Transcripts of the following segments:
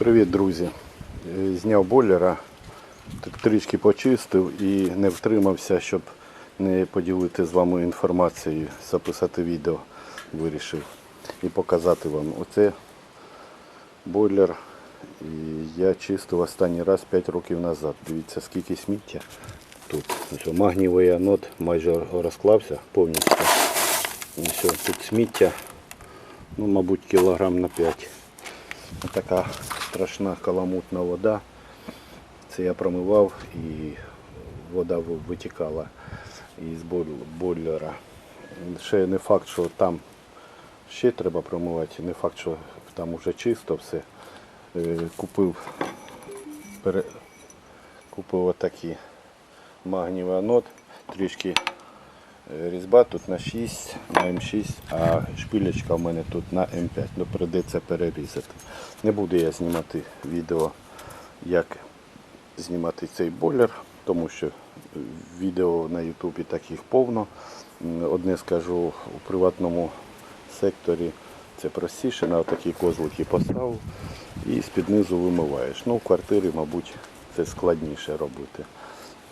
Привіт, друзі. Е, Зняв бойлера, трішки почистив і не втримався, щоб не поділити з вами інформацією, записати відео вирішив і показати вам. Оце бойлер. І я чистив останній раз 5 років назад. Дивіться, скільки сміття тут. Ось магнієвий анод майже розклався повністю. Ось тут сміття, ну, мабуть, кілограм на 5. Така страшна каламутна вода. Це я промивав і вода витікала із бойлера. Ще не факт, що там ще треба промивати, не факт, що там вже чисто все. Е, Купив, пере, купив отакі магнієвий анод, трішки різьба тут на 6, на М6, а шпілечка в мене тут на М5. Ну, прийдеться перерізати. Не буду я знімати відео, як знімати цей бойлер, тому що відео на Ютубі таких повно. Одне скажу, у приватному секторі це простіше, на такі козлики поставив і з-під низу вимиваєш. Ну, в квартирі, мабуть, це складніше робити.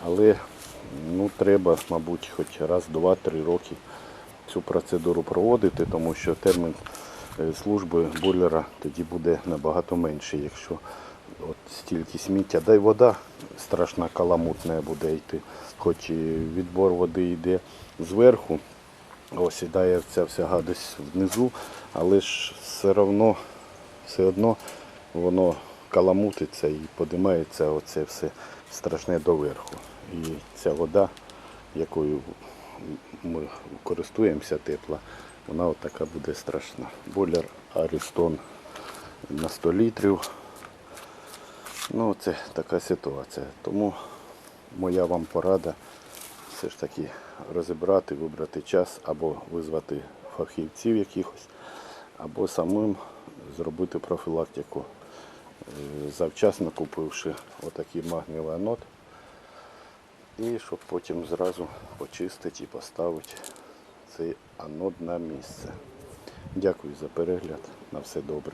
Але ну, треба, мабуть, хоч раз, два-три роки цю процедуру проводити, тому що термін е, служби бойлера тоді буде набагато менший, якщо от стільки сміття. Да й вода страшна каламутна буде йти, хоч і відбор води йде зверху, осідає ця вся гадость внизу, але ж все одно, все одно воно каламутиться і подимається оце все страшне доверху. І ця вода, якою ми користуємося тепла, вона от така буде страшна. Бойлер Аристон на 100 літрів. Ну, це така ситуація. Тому моя вам порада все ж таки розібрати, вибрати час або визвати фахівців якихось, або самим зробити профілактику, завчасно купивши отакий магнієвий анод. І щоб потім зразу почистити і поставити цей анод на місце. Дякую за перегляд. На все добре.